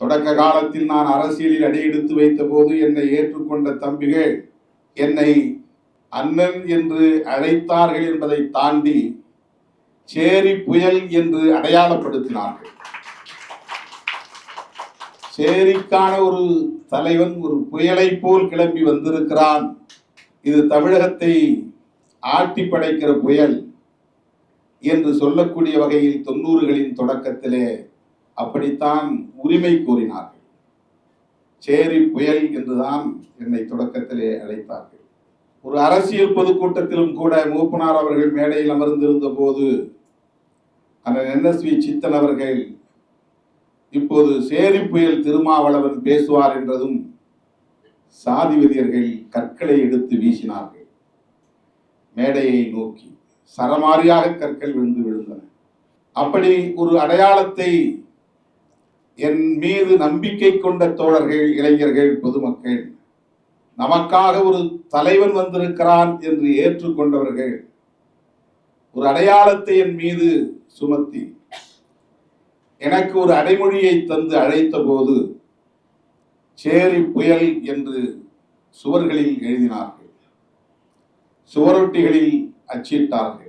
தொடக்க காலத்தில் நான் அரசியலில் அடியெடுத்து வைத்த போது என்னை ஏற்றுக்கொண்ட தம்பிகள் என்னை அண்ணன் என்று அழைத்தார்கள் என்பதை தாண்டி சேரி புயல் என்று அடையாளப்படுத்தினார்கள். சேரிக்கான ஒரு தலைவன் ஒரு புயலை போல் கிளம்பி வந்திருக்கிறான். இது தமிழகத்தை ஆட்டி படைக்கிற புயல் என்று சொல்லக்கூடிய வகையில் தொண்ணூறுகளின் தொடக்கத்திலே அப்படித்தான் உரிமை கோரினார்கள். சேரி புயல் என்றுதான் என்னை தொடக்கத்திலே அழைத்தார்கள். ஒரு அரசியல் பொதுக்கூட்டத்திலும் கூட மூப்பனார் அவர்கள் மேடையில் அமர்ந்திருந்த போது அண்ணன் என்எஸ்வி சித்தன் அவர்கள் இப்போது சேரி புயல் திருமாவளவன் பேசுவார் என்றதும் சாதிவெறியர்கள் கற்களை எடுத்து வீசினார்கள். மேடையை நோக்கி சரமாரியாக கற்கள் விழுந்து விழுந்தன. அப்படி ஒரு அடையாளத்தை என் மீது நம்பிக்கை கொண்ட தோழர்கள் இளைஞர்கள் பொதுமக்கள் நமக்காக ஒரு தலைவன் வந்திருக்கிறான் என்று ஏற்றுக்கொண்டவர்கள் ஒரு அடையாளத்தை என் மீது சுமத்தி எனக்கு ஒரு அடைமொழியை தந்து அழைத்த போது சேரி புயல் என்று சுவர்களில் எழுதினார்கள். சுவரொட்டிகளில் அச்சிட்டார்கள்.